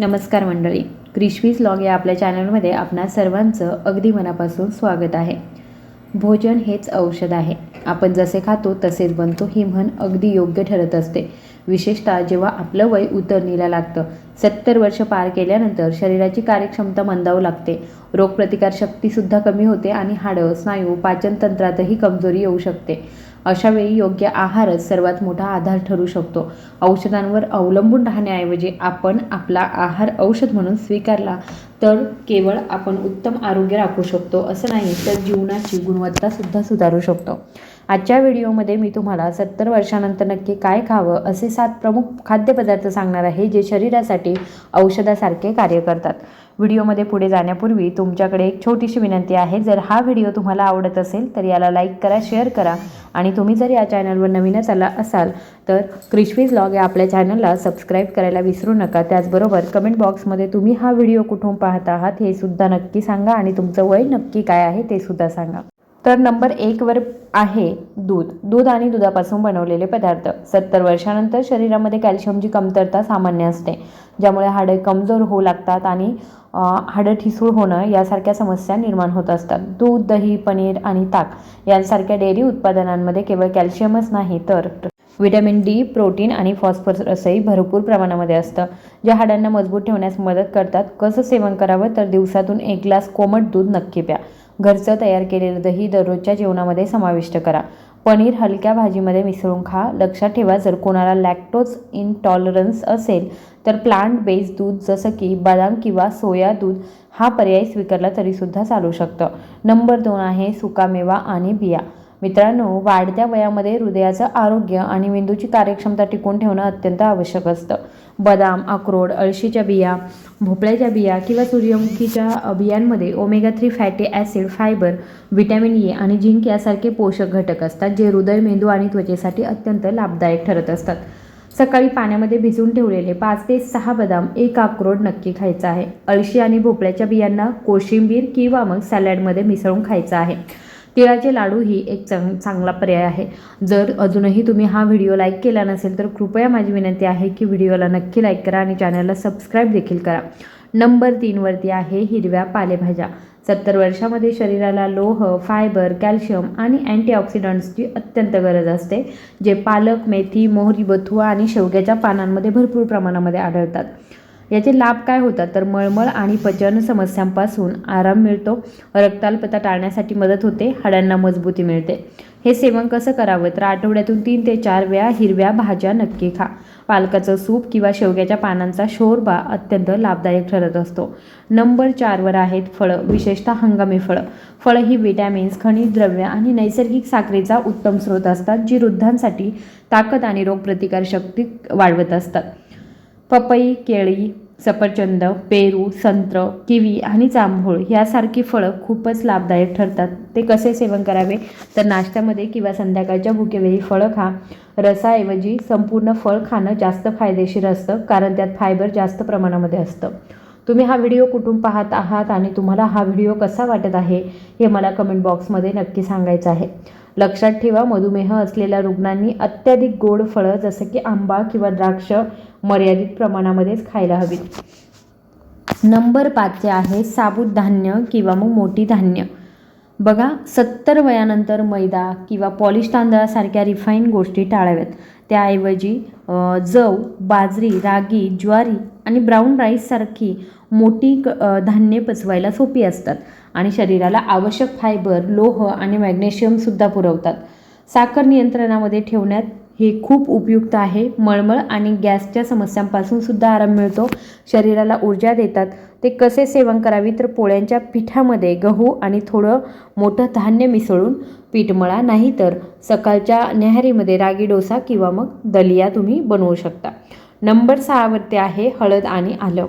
नमस्कार मंडळी क्रिशवीज लॉग या आपल्या चॅनलमध्ये आपणा सर्वांचं अगदी मनापासून स्वागत आहे. भोजन हेच औषध आहे. आपण जसे खातो तसेच बनतो ही म्हण अगदी योग्य ठरत असते. विशेषतः जेव्हा आपलं वय उतरणीला लागतं सत्तर वर्ष पार केल्यानंतर शरीराची कार्यक्षमता मंदावू लागते. रोगप्रतिकारशक्तीसुद्धा कमी होते आणि हाडं स्नायू पाचनतंत्रातही कमजोरी येऊ शकते. अशा वेळी योग्य आहारच सर्वात मोठा आधार ठरू शकतो. औषधांवर अवलंबून राहण्याऐवजी आपण आपला आहार औषध म्हणून स्वीकारला तर केवळ आपण उत्तम आरोग्य राखू शकतो असं नाही तर जीवनाची गुणवत्तासुद्धा सुधारू शकतो. आजच्या व्हिडिओमध्ये मी तुम्हाला सत्तर वर्षानंतर नक्की काय खावं असे सात प्रमुख खाद्यपदार्थ सांगणार आहे जे शरीरासाठी औषधासारखे कार्य करतात. व्हिडिओमध्ये पुढे जाण्यापूर्वी तुमच्याकडे एक छोटीशी विनंती आहे. जर हा व्हिडिओ तुम्हाला आवडत असेल तर याला लाईक करा शेअर करा आणि तुम्ही जर या चॅनलवर नवीनच आला असाल तर क्रिशवीज लॉग या आपल्या चॅनलला सबस्क्राईब करायला विसरू नका. त्याचबरोबर कमेंट बॉक्समध्ये तुम्ही हा व्हिडिओ कुठून पाहत आहात हे सुद्धा नक्की सांगा आणि तुमचं वय नक्की काय आहे ते सुद्धा सांगा. तर नंबर एकवर आहे दूध. दूध आणि दुधापासून बनवलेले पदार्थ. सत्तर वर्षानंतर शरीरामध्ये कॅल्शियमची कमतरता सामान्य असते ज्यामुळे हाडे कमजोर होऊ लागतात आणि हाडं ठिसूळ होणं यासारख्या समस्या निर्माण होत असतात. दूध दही पनीर आणि ताक यांसारख्या डेअरी उत्पादनांमध्ये केवळ कॅल्शियमच नाही तर विटॅमिन डी प्रोटीन आणि फॉस्फरसही भरपूर प्रमाणामध्ये असतं जे हाडांना मजबूत ठेवण्यास मदत करतात. कसं सेवन करावं? तर दिवसातून एक ग्लास कोमट दूध नक्की प्या. घरचं तयार केलेलं दही दररोजच्या जेवणामध्ये समाविष्ट करा. पनीर हलक्या भाजीमध्ये मिसळून खा. लक्षात ठेवा जर कोणाला लॅक्टोज इनटॉलरन्स असेल तर प्लांट बेस्ड दूध जसं की बदाम किंवा सोया दूध हा पर्याय स्वीकारला तरीसुद्धा चालू शकतं. नंबर दोन आहे सुकामेवा आणि बिया. मित्रांनो वाढत्या वयामध्ये हृदयाचं आरोग्य आणि मेंदूची कार्यक्षमता टिकून ठेवणं अत्यंत आवश्यक असतं. बदाम अक्रोड अळशीच्या बिया भोपळ्याच्या बिया किंवा सूर्यमुखीच्या बियांमध्ये omega three fatty acid fibre vitamin A आणि झिंक यासारखे पोषक घटक असतात जे हृदय मेंदू आणि त्वचेसाठी अत्यंत लाभदायक ठरत असतात. सकाळी पाण्यामध्ये भिजवून ठेवलेले पाच ते सहा बदाम एक अक्रोड नक्की खायचा आहे. अळशी आणि भोपळ्याच्या बियांना कोशिंबीर किंवा मग सॅलॅडमध्ये मिसळून खायचं आहे. तिळाचे लाडू ही एक चांग चांगला पर्याय आहे. जर अजूनही तुम्ही हा व्हिडिओ लाईक केला नसेल तर कृपया माझी विनंती आहे की व्हिडिओला नक्की लाईक करा आणि चॅनलला सबस्क्राईब देखील करा. नंबर तीनवरती आहे हिरव्या पालेभाज्या. सत्तर वर्षामध्ये शरीराला लोह फायबर कॅल्शियम आणि अँटीऑक्सिडंट्सची अत्यंत गरज असते जे पालक मेथी मोहरी बथुआ आणि शेवग्याच्या पानांमध्ये भरपूर प्रमाणामध्ये आढळतात. याचे लाभ काय होतात? तर मळमळ आणि पचन समस्यांपासून आराम मिळतो. रक्ताल्पता टाळण्यासाठी मदत होते. हाडांना मजबूती मिळते. हे सेवन कसं करावं? तर आठवड्यातून तीन ते चार वेळा हिरव्या भाज्या नक्की खा. पालकाचं सूप किंवा शेवग्याच्या पानांचा शोरबा अत्यंत लाभदायक ठरत असतो. नंबर चारवर आहेत फळं विशेषतः हंगामी फळं. फळं ही विटॅमिन्स खनिज द्रव्य आणि नैसर्गिक साखरेचा उत्तम स्रोत असतात जी वृद्धांसाठी ताकद आणि रोगप्रतिकारशक्ती वाढवत असतात. पपई केळी सफरचंद पेरू संत्र किवी आणि जांभूळ यासारखी फळं खूपच लाभदायक ठरतात. ते कसे सेवन करावे? तर नाश्त्यामध्ये किंवा संध्याकाळच्या भुकेवेळी फळं खा. रसाऐवजी संपूर्ण फळ खाणं जास्त फायदेशीर असतं कारण त्यात फायबर जास्त प्रमाणामध्ये असतं. तुम्ही हा व्हिडिओ कुठून पाहत आहात आणि तुम्हाला हा व्हिडिओ कसा वाटत आहे हे मला कमेंट बॉक्समध्ये नक्की सांगायचं आहे. लक्षात ठेवा मधुमेह असलेल्या रुग्णांनी अत्याधिक गोड फळं जसं की आंबा किंवा द्राक्ष मर्यादित प्रमाणामध्येच खायला हवीत. नंबर पाचचे आहे साबूत धान्य किंवा मग मोठी धान्य. बघा सत्तर वयानंतर मैदा किंवा पॉलिश तांदळासारख्या रिफाईन गोष्टी टाळाव्यात. त्याऐवजी जव बाजरी रागी ज्वारी आणि ब्राऊन राईससारखी मोठी क धान्ये पचवायला सोपी असतात आणि शरीराला आवश्यक फायबर लोह आणि मॅग्नेशियमसुद्धा पुरवतात. साखर नियंत्रणामध्ये ठेवण्यात हे खूप उपयुक्त आहे. मळमळ आणि गॅसच्या समस्यांपासून सुद्धा आराम मिळतो. शरीराला ऊर्जा देतात. ते कसे सेवन करावी तर पोळ्यांच्या पिठामध्ये गहू आणि थोडं मोठं धान्य मिसळून पीठ मळा. नाहीतर सकाळच्या न्याहारीमध्ये रागी डोसा किंवा मग दलिया तुम्ही बनवू शकता. नंबर सहावरती आहे हळद आणि आलं.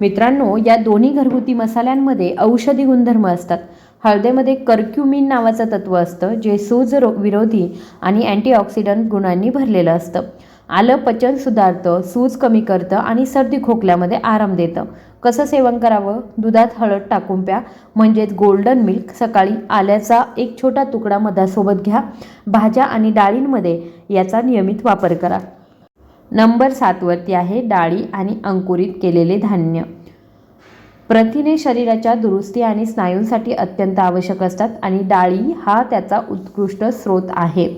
मित्रांनो या दोन्ही घरगुती मसाल्यांमध्ये औषधी गुणधर्म असतात. हळदेमध्ये कर्क्युमिन नावाचं तत्व असतं जे सूज रो विरोधी आणि अँटीऑक्सिडंट गुणांनी भरलेलं असतं. आलं पचन सुधारतं सूज कमी करतं आणि सर्दी खोकल्यामध्ये आराम देतं. कसं सेवन करावं? दुधात हळद टाकून प्या. म्हणजेच गोल्डन मिल्क सकाळी आल्याचा एक छोटा तुकडा मधासोबत घ्या. भाज्या आणि डाळींमध्ये याचा नियमित वापर करा. नंबर सातवरती आहे डाळी आणि अंकुरित केलेले धान्य. प्रथिने शरीराच्या दुरुस्ती आणि स्नायूंसाठी अत्यंत आवश्यक असतात आणि डाळी हा त्याचा उत्कृष्ट स्रोत आहे.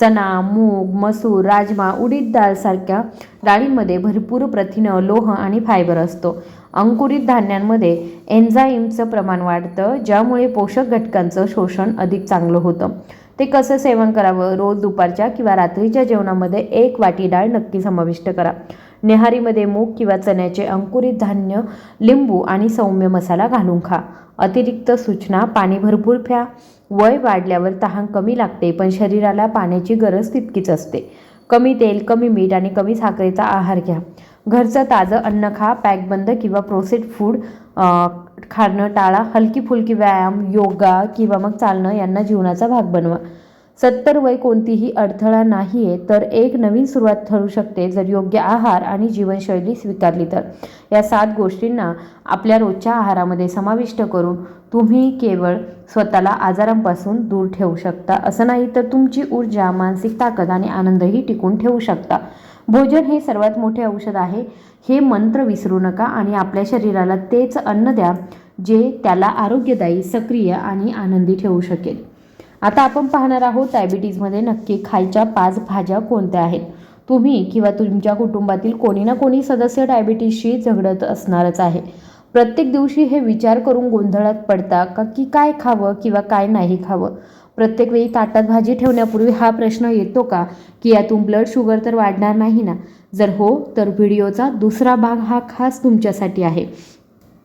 चना मूग मसूर राजमा उडीद डाळ सारख्या डाळींमध्ये भरपूर प्रथिनं लोह आणि फायबर असतो. अंकुरित धान्यांमध्ये एन्झाईमचं प्रमाण वाढतं ज्यामुळे पोषक घटकांचं शोषण अधिक चांगलं होतं. ते कसं सेवन करावं? रोज दुपारच्या किंवा रात्रीच्या जेवणामध्ये एक वाटी डाळ नक्की समाविष्ट करा. नेहारीमध्ये मूग किंवा चण्याचे अंकुरित धान्य लिंबू आणि सौम्य मसाला घालून खा. अतिरिक्त सूचना पाणी भरपूर प्या. वय वाढल्यावर तहान कमी लागते पण शरीराला पाण्याची गरज तितकीच असते. कमी तेल कमी मीठ आणि कमी साखरेचा आहार घ्या. घरचं ताजं अन्न खा पॅकबंद किंवा प्रोसेस्ड फूड खाणं टाळा. हलकी फुलकी व्यायाम योगा किंवा मग चालणं यांना जीवनाचा भाग बनवा. सत्तर वय कोणतीही अडथळा नाही आहे तर एक नवीन सुरुवात ठरू शकते जर योग्य आहार आणि जीवनशैली स्वीकारली तर. या सात गोष्टींना आपल्या रोजच्या आहारामध्ये समाविष्ट करून तुम्ही केवळ स्वतःला आजारांपासून दूर ठेवू शकता. असं नाही तर तुमची ऊर्जा मानसिक ताकद आणि आनंदही टिकून ठेवू शकता. भोजन हे सर्वात मोठे औषध आहे. हे मंत्र विसरू नका आणि आपल्या शरीराला तेच अन्न द्या जे त्याला आरोग्यदायी सक्रिय आणि आनंदी ठेवू शकेल. आता आपण पाहणार आहोत डायबिटीजमध्ये नक्की खायच्या पाच भाज्या कोणत्या आहेत? तुम्ही किंवा तुमच्या कुटुंबातील कोणी ना कोणी सदस्य डायबिटीजशी झगडत असणारच आहे. प्रत्येक दिवशी हे विचार करून गोंधळात पडता का की काय खावं किंवा काय नाही खावं? प्रत्येक वेळी ताटात भाजी ठेवण्यापूर्वी हा प्रश्न येतो का? की यातून ब्लड शुगर तर वाढणार नाही ना? जर हो तर व्हिडिओचा दुसरा भाग हा खास तुमच्यासाठी आहे.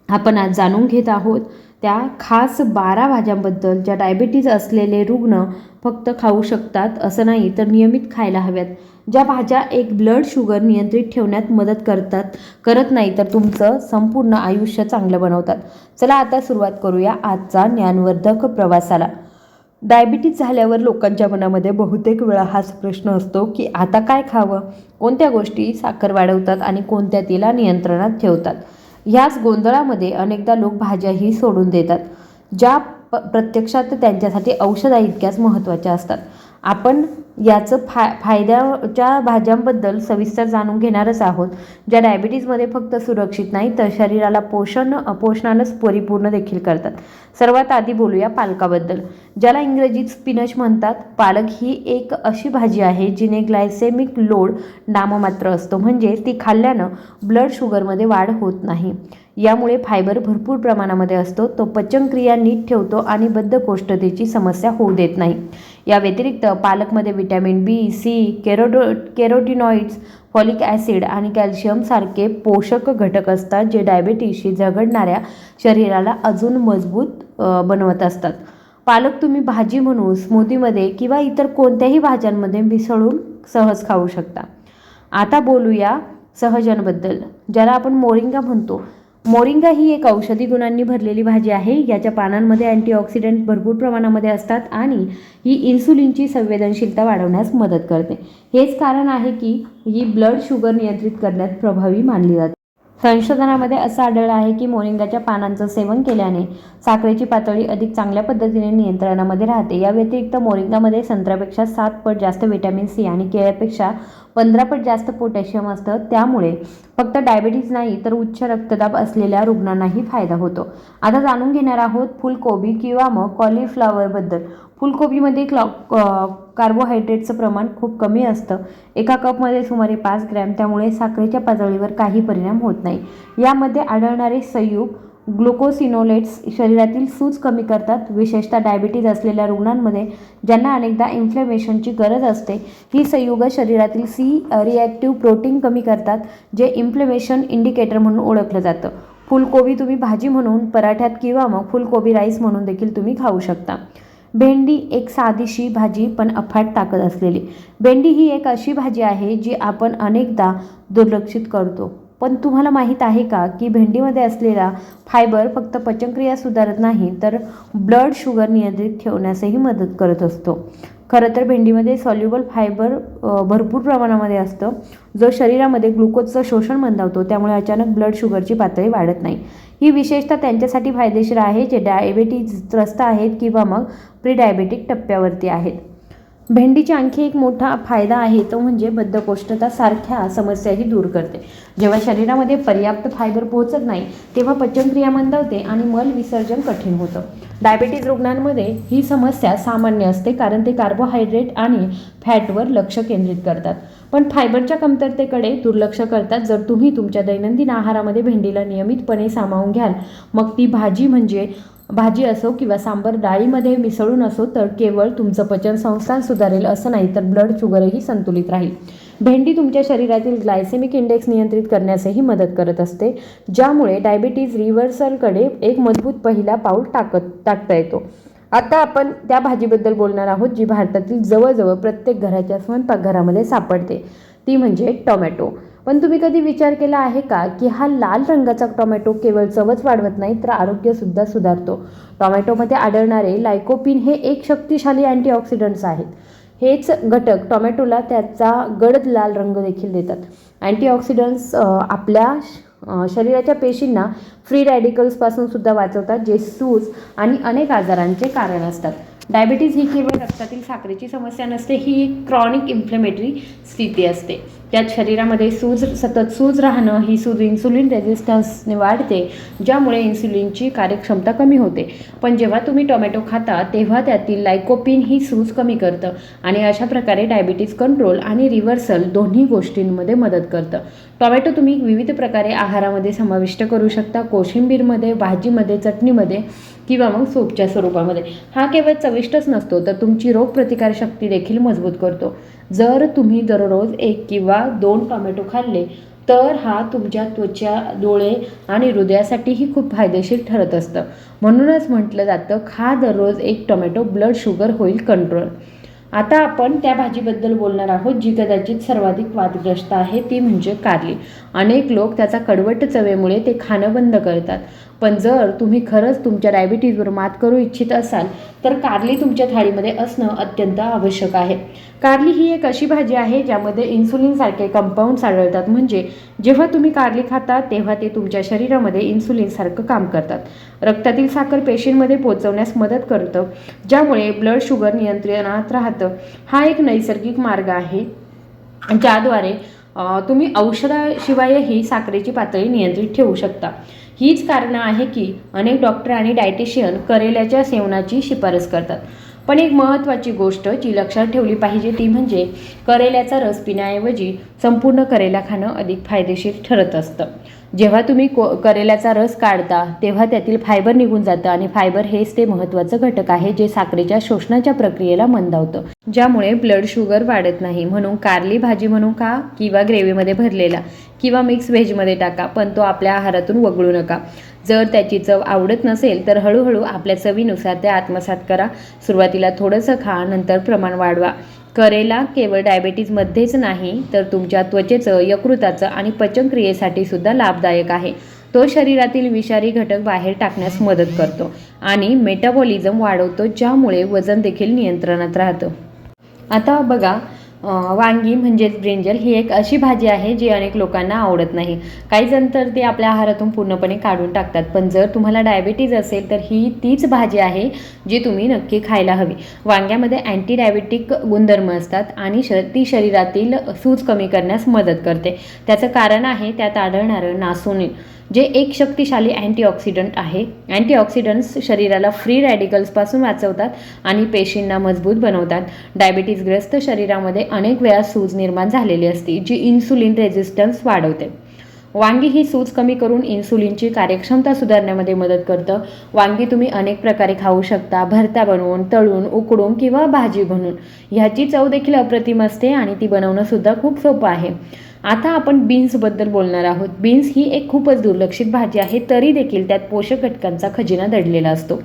आपण आज जाणून घेत आहोत त्या खास बारा भाज्यांबद्दल ज्या डायबिटीज असलेले रुग्ण फक्त खाऊ शकतात असं नाही तर नियमित खायला हव्यात. ज्या भाज्या एक ब्लड शुगर नियंत्रित ठेवण्यात मदत करतात करत नाही तर तुमचं संपूर्ण आयुष्य चांगलं बनवतात. चला आता सुरुवात करूया आजचा ज्ञानवर्धक प्रवासाला. डायबिटीज झाल्यावर लोकांच्या मनामध्ये बहुतेक वेळा हाच प्रश्न असतो की आता काय खावं? कोणत्या गोष्टी साखर वाढवतात आणि कोणत्या तिला नियंत्रणात ठेवतात? ह्याच गोंधळामध्ये अनेकदा लोक भाज्याही सोडून देतात ज्या प प्रत्यक्षात त्यांच्यासाठी औषधा इतक्याच महत्त्वाच्या असतात. आपण याचं फा फायद्याच्या भाज्यांबद्दल सविस्तर जाणून घेणारच आहोत. ज्या डायबिटीजमध्ये फक्त सुरक्षित नाही तर शरीराला पोषण पोषणानंच परिपूर्ण देखील करतात. सर्वात आधी बोलूया पालकाबद्दल. ज्याला इंग्रजीत स्पिनच म्हणतात पालक ही एक अशी भाजी आहे जिने ग्लायसेमिक लोड नाममात्र असतो. म्हणजे ती खाल्ल्यानं ब्लड शुगरमध्ये वाढ होत नाही. यामुळे फायबर भरपूर प्रमाणामध्ये असतो. तो पचनक्रिया नीट ठेवतो आणि बद्धकोष्ठतेची समस्या होऊ देत नाही. या व्यतिरिक्त पालकमध्ये विटॅमिन बी सी केरोडो केरोटिनॉइड्स फॉलिक ॲसिड आणि कॅल्शियमसारखे पोषक घटक असतात जे डायबेटीसशी झगडणाऱ्या शरीराला अजून मजबूत बनवत असतात. पालक तुम्ही भाजी म्हणून स्मूदीमध्ये किंवा इतर कोणत्याही भाज्यांमध्ये मिसळून सहज खाऊ शकता. आता बोलूया सहजनबद्दल. ज्याला आपण मोरिंगा म्हणतो मोरिंगा ही एक औषधी गुणांनी भरलेली भाजी आहे. याच्या पानांमध्ये अँटीऑक्सिडंट भरपूर प्रमाणामध्ये असतात आणि ही इन्सुलिनची संवेदनशीलता वाढवण्यास मदत करते. हेच कारण आहे की ही ब्लड शुगर नियंत्रित करण्यात प्रभावी मानली जाते. संशोधनामध्ये असं आढळलं आहे की मोरिंगाच्या पानांचं सेवन केल्याने साखरेची पातळी अधिक चांगल्या पद्धतीने नियंत्रणामध्ये राहते. या व्यतिरिक्त मोरिंगामध्ये संत्र्यापेक्षा सात पट जास्त व्हिटॅमिन सी आणि केळ्यापेक्षा पंधरा पट जास्त पोटॅशियम असतं त्यामुळे फक्त डायबिटीज नाही तर उच्च रक्तदाब असलेल्या रुग्णांनाही फायदा होतो. आता जाणून घेणार आहोत फुलकोबी किंवा मग कॉलीफ्लॉवरबद्दल फुलकोबीमध्ये क्लॉ कार्बोहायड्रेटचं प्रमाण खूप कमी असतं. एका कपमध्ये सुमारे पाच ग्रॅम त्यामुळे साखरेच्या पातळीवर काही परिणाम होत नाही. यामध्ये आढळणारे संयुग ग्लुकोसिनोलेट्स शरीरातील सूज कमी करतात. विशेषतः डायबिटीज असलेल्या रुग्णांमध्ये ज्यांना अनेकदा इन्फ्लेमेशनची गरज असते ही संयुग शरीरातील सी रिॲक्टिव्ह प्रोटीन कमी करतात जे इन्फ्लेमेशन इंडिकेटर म्हणून ओळखलं जातं. फुलकोबी तुम्ही भाजी म्हणून पराठ्यात किंवा मग फुलकोबी राईस म्हणून देखील तुम्ही खाऊ शकता. भेंडी एक साधीशी भाजी पण अफाट ताकद असलेली. भेंडी ही एक अशी भाजी आहे जी आपण अनेकदा दुर्लक्षित करतो. पण तुम्हाला माहीत आहे का की भेंडीमध्ये असलेला फायबर फक्त पचनक्रिया सुधारत नाही तर ब्लड शुगर नियंत्रित ठेवण्यासही मदत करत असतो. खरं तर भेंडीमध्ये सॉल्युबल फायबर भरपूर प्रमाणामध्ये असतं. जो शरीरामध्ये ग्लुकोजचं शोषण मंदावतो त्यामुळे अचानक ब्लड शुगरची पातळी वाढत नाही. ही विशेषतः त्यांच्यासाठी फायदेशीर आहे जे डायबेटीज त्रस्त आहेत किंवा मग प्री डायबेटिक टप्प्यावरती आहेत. भेंडीचा आणखी एक मोठा फायदा आहे तो म्हणजे बद्धकोष्ठतासारख्या समस्याही दूर करते. जेव्हा शरीरामध्ये पर्याप्त फायबर पोहोचत नाही तेव्हा पचनक्रिया मंदावते आणि मल विसर्जन कठीण होतं. डायबेटीज रुग्णांमध्ये ही समस्या सामान्य असते कारण ते कार्बोहायड्रेट आणि फॅटवर लक्ष केंद्रित करतात. पण फायबरच्या कमतरतेकडे दुर्लक्ष करतात. जर तुम्ही तुमच्या दैनंदिन आहारामध्ये भेंडीला नियमितपणे सामावून घ्याल मग ती भाजी म्हणजे भाजी असो किंवा सांबर डाळीमध्ये मिसळून असो तर केवळ तुमचं पचन संस्थान सुधारेल असं नाही तर ब्लड शुगरही संतुलित राहील. भेंडी तुमच्या शरीरातील ग्लायसेमिक इंडेक्स नियंत्रित करण्यासही मदत करत असते ज्यामुळे डायबिटीज रिव्हर्सलकडे एक मजबूत पहिला पाऊल टाकत टाकता येतो. आता आपण त्या भाजीबद्दल बोलणार आहोत जी भारतातील जवळजवळ प्रत्येक घराच्या स्वयंपाकघरामध्ये सापडते. ती म्हणजे टोमॅटो. पण तुम्ही कधी विचार केला आहे का की हा लाल रंगाचा टोमॅटो केवळ चवच वाढवत नाही तर आरोग्यसुद्धा सुधारतो? टोमॅटोमध्ये आढळणारे लायकोपिन हे एक शक्तिशाली अँटीऑक्सिडंट्स आहेत. हेच घटक टोमॅटोला त्याचा गडद लाल रंग देखील देतात. अँटीऑक्सिडंट्स आपल्या शरीराच्या पेशींना फ्री रॅडिकल्सपासून सुद्धा वाचवतात जे सूज आणि अनेक आजारांचे कारण असतात. डायबिटीज ही केवळ रक्तातील साखरेची समस्या नसते ही एक क्रॉनिक इन्फ्लेमेटरी स्थिती असते. त्यात शरीरामध्ये सूज सतत सूज राहणं ही सूज इन्सुलिन रेझिस्टन्सने वाढते ज्यामुळे इन्सुलिनची कार्यक्षमता कमी होते. पण जेव्हा तुम्ही टोमॅटो खाता तेव्हा त्यातील लायकोपिन ही सूज कमी करतं आणि अशा प्रकारे डायबिटीज कंट्रोल आणि रिव्हर्सल दोन्ही गोष्टींमध्ये मदत करतं. टोमॅटो तुम्ही विविध प्रकारे आहारामध्ये समाविष्ट करू शकता. कोशिंबीरमध्ये भाजीमध्ये चटणीमध्ये किंवा मग सूपच्या स्वरूपामध्ये. हा केवळ चविष्टच नसतो तर तुमची रोगप्रतिकारशक्ती देखील मजबूत करतो. जर तुम्ही दररोज एक किंवा दोन टोमॅटो खाल्ले तर हा तुमच्या त्वचा डोळे आणि हृदयासाठीही खूप फायदेशीर ठरत असतं. म्हणूनच म्हटलं जातं खा दररोज एक टोमॅटो ब्लड शुगर होईल कंट्रोल. आता आपण त्या भाजीबद्दल बोलणार आहोत जी कदाचित सर्वाधिक वादग्रस्त आहे ती म्हणजे कारली. अनेक लोक त्याचा कडवट चवेमुळे ते खाणं बंद करतात. पण जर तुम्ही खरंच तुमच्या डायबिटीजवर मात करू इच्छित असाल तर कारली तुमच्या थाळीमध्ये असणं अत्यंत आवश्यक आहे. कारली ही एक अशी भाजी आहे ज्यामध्ये इन्सुलिनसारखे कंपाऊंड्स आढळतात. म्हणजे जेव्हा तुम्ही कारली खाता तेव्हा ते तुमच्या शरीरामध्ये इन्सुलिनसारखं काम करतात. रक्तातील साखर पेशींमध्ये पोचवण्यास मदत करतं ज्यामुळे ब्लड शुगर नियंत्रणात राहतं. हा एक नैसर्गिक मार्ग आहे ज्याद्वारे तुम्ही औषधाशिवायही साखरेची पातळी नियंत्रित ठेवू शकता. हीच कारणं आहे की अनेक डॉक्टर आणि डायटिशियन करेल्याच्या सेवनाची शिफारस करतात. पण एक महत्त्वाची गोष्ट जी लक्षात ठेवली पाहिजे ती म्हणजे करेल्याचा रस पिण्याऐवजी संपूर्ण करेला खाणं अधिक फायदेशीर ठरत असतं. जेव्हा तुम्ही को करेल्याचा रस काढता तेव्हा त्यातील फायबर निघून जातं आणि फायबर हेच ते महत्त्वाचं घटक आहे जे साखरेच्या शोषणाच्या प्रक्रियेला मंदावतं ज्यामुळे ब्लड शुगर वाढत नाही. म्हणून कारली भाजी म्हणून खा किंवा ग्रेव्हीमध्ये भरलेला किंवा मिक्स व्हेजमध्ये टाका पण तो आपल्या आहारातून वगळू नका. जर त्याची चव आवडत नसेल तर हळूहळू आपल्या चवीनुसार ते आत्मसात करा. सुरुवातीला थोडंसं खा नंतर प्रमाण वाढवा. करेला केवळ डायबेटीजमध्येच नाही तर तुमच्या त्वचेचं यकृताचं आणि पचनक्रियेसाठी सुद्धा लाभदायक आहे. तो शरीरातील विषारी घटक बाहेर टाकण्यास मदत करतो आणि मेटाबॉलिझम वाढवतो ज्यामुळे वजन देखील नियंत्रणात राहतं. आता बघा वांगी म्हणजेच ब्रिंजल ही एक अशी भाजी आहे जी अनेक लोकांना आवडत नाही. काही जण तर ती आपल्या आहारातून पूर्णपणे काढून टाकतात. पण जर तुम्हाला डायबिटीज असेल तर ही तीच भाजी आहे जी तुम्ही नक्की खायला हवी. वांग्यामध्ये अँटी डायबिटिक गुणधर्म असतात आणि श ती शरीरातील सूज कमी करण्यास मदत करते. त्याचं कारण आहे त्यात आढळणारं नासोनिन. जे एक शक्तिशाली अँटीऑक्सिडंट आहे. अँटीऑक्सिडंट्स शरीराला फ्री रॅडिकल्सपासून वाचवतात आणि पेशींना मजबूत बनवतात. डायबिटीजग्रस्त शरीरामध्ये अनेक वेळा सूज निर्माण झालेली असते जी इन्सुलिन रेझिस्टन्स वाढवते. वांगी ही सूज कमी करून इन्सुलिनची कार्यक्षमता सुधारण्यामध्ये मदत करतं. वांगी तुम्ही अनेक प्रकारे खाऊ शकता भरता बनवून तळून उकडून किंवा भाजी बनवून. ह्याची चव देखील अप्रतिम असते आणि ती बनवणं सुद्धा खूप सोपं आहे. आता आपण बीन्सबद्दल बोलणार आहोत. बीन्स ही एक खूपच दुर्लक्षित भाजी आहे तरी देखील त्यात पोषक घटकांचा खजिना दडलेला असतो.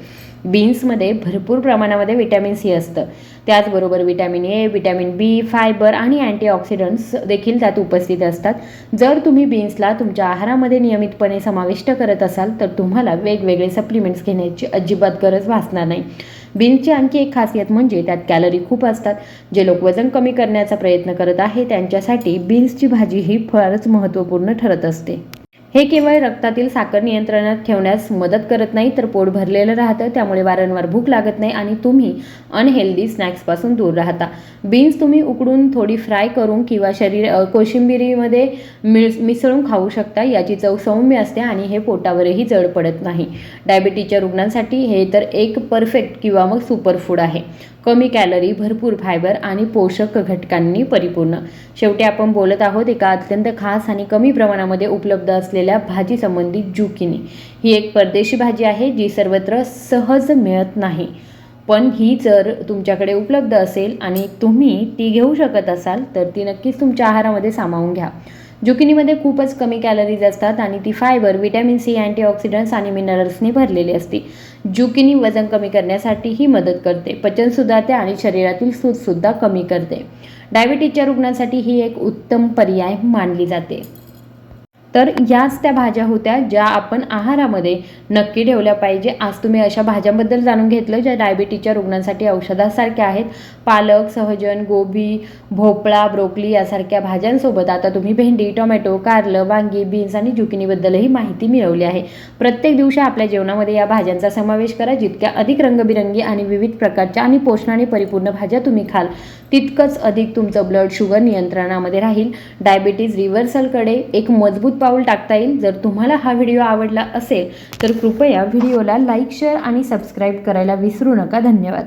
बीन्समध्ये भरपूर प्रमाणामध्ये विटॅमिन सी असतं. त्याचबरोबर vitamin A vitamin B fibre आणि अँटीऑक्सिडंट्स देखील त्यात उपस्थित असतात. जर तुम्ही बीन्सला तुमच्या आहारामध्ये नियमितपणे समाविष्ट करत असाल तर तुम्हाला वेगवेगळे सप्लिमेंट्स घेण्याची अजिबात गरज भासणार नाही. बीन्सची आणखी एक खासियत म्हणजे त्यात कॅलरी खूप असतात. जे लोक वजन कमी करण्याचा प्रयत्न करत आहे त्यांच्यासाठी बीन्सची भाजी ही फारच महत्त्वपूर्ण ठरत असते. हे केवळ रक्तातील साखर नियंत्रणात ठेवण्यास मदत करत नाही तर पोट भरलेलं राहतं त्यामुळे वारंवार भूक लागत नाही आणि तुम्ही अनहेल्दी स्नॅक्सपासून दूर राहता. बीन्स तुम्ही उकडून थोडी फ्राय करून किंवा शरीर कोशिंबिरीमध्ये मिळ मिसळून खाऊ शकता याची चव सौम्य असते आणि हे पोटावरही जड पडत नाही. डायबिटीजच्या रुग्णांसाठी हे तर एक परफेक्ट किंवा मग सुपरफूड आहे. कमी कॅलरी भरपूर फायबर आणि पोषक घटकांनी परिपूर्ण. शेवटी आपण बोलत आहोत एका अत्यंत खास आणि कमी प्रमाणामध्ये उपलब्ध असलेल्या भाजीसंबंधी जुकिनी. ही एक परदेशी भाजी आहे जी सर्वत्र सहज मिळत नाही. पण ही जर तुमच्याकडे उपलब्ध असेल आणि तुम्ही ती घेऊ शकत असाल तर ती नक्कीच तुमच्या आहारामध्ये सामावून घ्या. जुकिनीमध्ये खूपच कमी कॅलरीज असतात आणि ती फायबर विटॅमिन सी अँटीऑक्सिडंट्स आणि मिनरल्सनी भरलेली असते. जुकिनी वजन कमी करण्यासाठीही मदत करते. पचन सुधारते आणि शरीरातील सूतसुद्धा कमी करते. डायबिटीजच्या रुग्णांसाठी ही एक उत्तम पर्याय मानली जाते. तर याच त्या भाज्या होत्या ज्या आपण आहारामध्ये नक्की ठेवल्या पाहिजे. आज तुम्ही अशा भाज्यांबद्दल जाणून घेतलं ज्या डायबिटीजच्या रुग्णांसाठी औषधासारख्या आहेत. पालक सहजन गोबी भोपळा ब्रोकली यासारख्या भाज्यांसोबत आता तुम्ही भेंडी टोमॅटो कारलं वांगी बीन्स आणि जुकिनीबद्दलही माहिती मिळवली आहे. प्रत्येक दिवशी आपल्या जेवणामध्ये या भाज्यांचा समावेश करा जितक्या अधिक रंगबिरंगी आणि विविध प्रकारच्या आणि पोषणाने परिपूर्ण भाज्या तुम्ही खाल तितकंच अधिक तुमचं ब्लड शुगर नियंत्रणामध्ये राहील. डायबिटीज रिव्हर्सलकडे एक मजबूत पाऊल टाकता येईल. जर तुम्हाला हा व्हिडिओ आवडला असेल तर कृपया व्हिडिओला लाईक शेअर आणि सबस्क्राईब करायला विसरू नका. धन्यवाद.